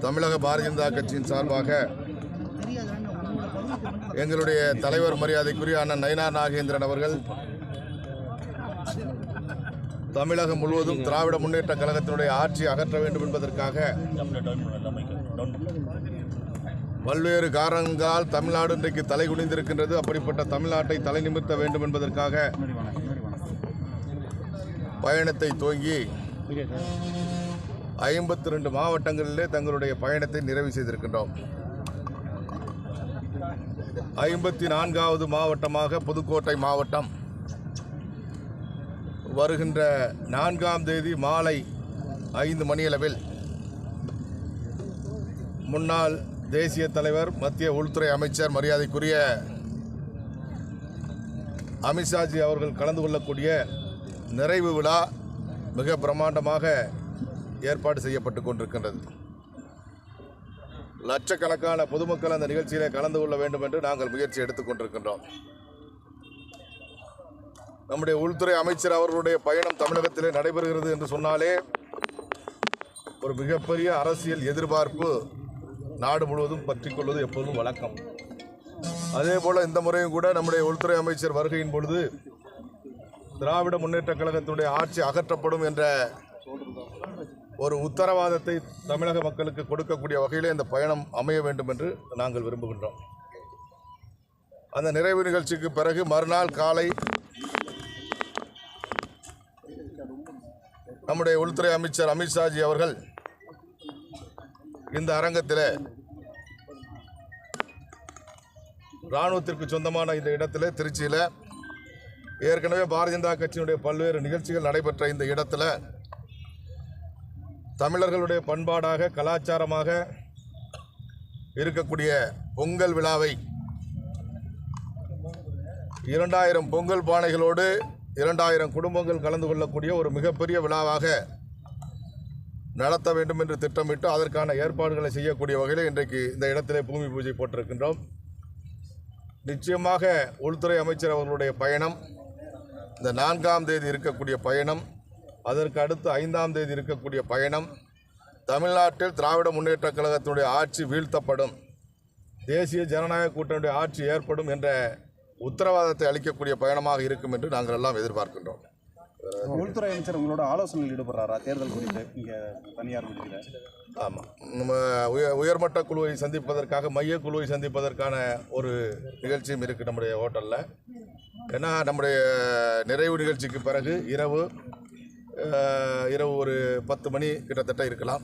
தமிழக பாரதிய ஜனதா கட்சியின் சார்பாக எங்களுடைய தலைவர் மரியாதைக்குரிய அண்ணன் நயினார் நாகேந்திரன் அவர்கள் தமிழகம் முழுவதும் திராவிட முன்னேற்ற கழகத்தினுடைய ஆட்சி அகற்ற வேண்டும் என்பதற்காக பல்வேறு காரணங்களால் தமிழ்நாடு இன்றைக்கு தலை குனிந்திருக்கின்றது. அப்படிப்பட்ட தமிழ்நாட்டை தலை நிமிர்த்த வேண்டும் என்பதற்காக பயணத்தை துவங்கி ஐம்பத்தி ரெண்டு மாவட்டங்களிலே தங்களுடைய பயணத்தை நிறைவு செய்திருக்கின்றோம். ஐம்பத்தி நான்காவது மாவட்டமாக புதுக்கோட்டை மாவட்டம் வருகின்ற நான்காம் தேதி மாலை ஐந்து மணியளவில் முன்னாள் தேசிய தலைவர் மத்திய உள்துறை அமைச்சர் மரியாதைக்குரிய அமித்ஷாஜி அவர்கள் கலந்து கொள்ளக்கூடிய நிறைவு விழா மிக பிரமாண்டமாக ஏற்பாடு செய்யப்பட்டு கொண்டிருக்கின்றது. லட்சக்கணக்கான பொதுமக்கள் அந்த நிகழ்ச்சியிலே கலந்து கொள்ள வேண்டும் என்று நாங்கள் முயற்சி எடுத்துக் கொண்டிருக்கின்றோம். நம்முடைய உள்துறை அமைச்சர் அவர்களுடைய பயணம் தமிழகத்திலே நடைபெறுகிறது என்று சொன்னாலே ஒரு மிகப்பெரிய அரசியல் எதிர்பார்ப்பு நாடு முழுவதும் பற்றிக்கொள்வது எப்போதும் வழக்கம். அதே போல் இந்த முறையும் கூட நம்முடைய உள்துறை அமைச்சர் வருகையின் பொழுது திராவிட முன்னேற்ற கழகத்தினுடைய ஆட்சி அகற்றப்படும் என்ற ஒரு உத்தரவாதத்தை தமிழக மக்களுக்கு கொடுக்கக்கூடிய வகையிலே இந்த பயணம் அமைய வேண்டும் என்று நாங்கள் விரும்புகின்றோம். அந்த நிறைவு நிகழ்ச்சிக்கு பிறகு மறுநாள் காலை நம்முடைய உள்துறை அமைச்சர் அமித்ஷாஜி அவர்கள் இந்த அரங்கத்தில் இராணுவத்திற்கு சொந்தமான இந்த இடத்துல திருச்சியில் ஏற்கனவே பாரதிய ஜனதா கட்சியினுடைய பல்வேறு நிகழ்ச்சிகள் நடைபெற்ற இந்த இடத்துல தமிழர்களுடைய பண்பாடாக கலாச்சாரமாக இருக்கக்கூடிய பொங்கல் விழாவை இரண்டாயிரம் பொங்கல் பானைகளோடு இரண்டாயிரம் குடும்பங்கள் கலந்து கொள்ளக்கூடிய ஒரு மிகப்பெரிய விழாவாக நடத்த வேண்டும் என்று திட்டமிட்டு அதற்கான ஏற்பாடுகளை செய்யக்கூடிய வகையில் இன்றைக்கு இந்த இடத்திலே பூமி பூஜை போட்டிருக்கின்றோம். நிச்சயமாக உள்துறை அமைச்சர் அவர்களுடைய பயணம் இந்த நான்காம் தேதி இருக்கக்கூடிய பயணம் அதற்கு அடுத்து ஐந்தாம் தேதி இருக்கக்கூடிய பயணம். தமிழ்நாட்டில் திராவிட முன்னேற்ற கழகத்தினுடைய ஆட்சி வீழ்த்தப்படும். தேசிய ஜனநாயக கூட்டணியுடைய ஆட்சி ஏற்படும் என்ற உத்தரவாதத்தை அளிக்கக்கூடிய பயணமாக இருக்கும் என்று நாங்கள் எல்லாம் எதிர்பார்க்கின்றோம். உள்துறை அமைச்சர் உங்களோட ஆலோசனையில் ஈடுபடுறாரா? தேர்தல் குறித்து இங்கே தனியார் ஆமாம் நம்ம உயர் உயர்மட்ட குழுவை சந்திப்பதற்காக மைய குழுவை சந்திப்பதற்கான ஒரு நிகழ்ச்சியும் இருக்குது நம்முடைய ஹோட்டலில். ஏன்னா நம்முடைய நிறைவு நிகழ்ச்சிக்கு பிறகு இரவு இரவு ஒரு பத்து மணி கிட்டத்தட்ட இருக்கலாம்.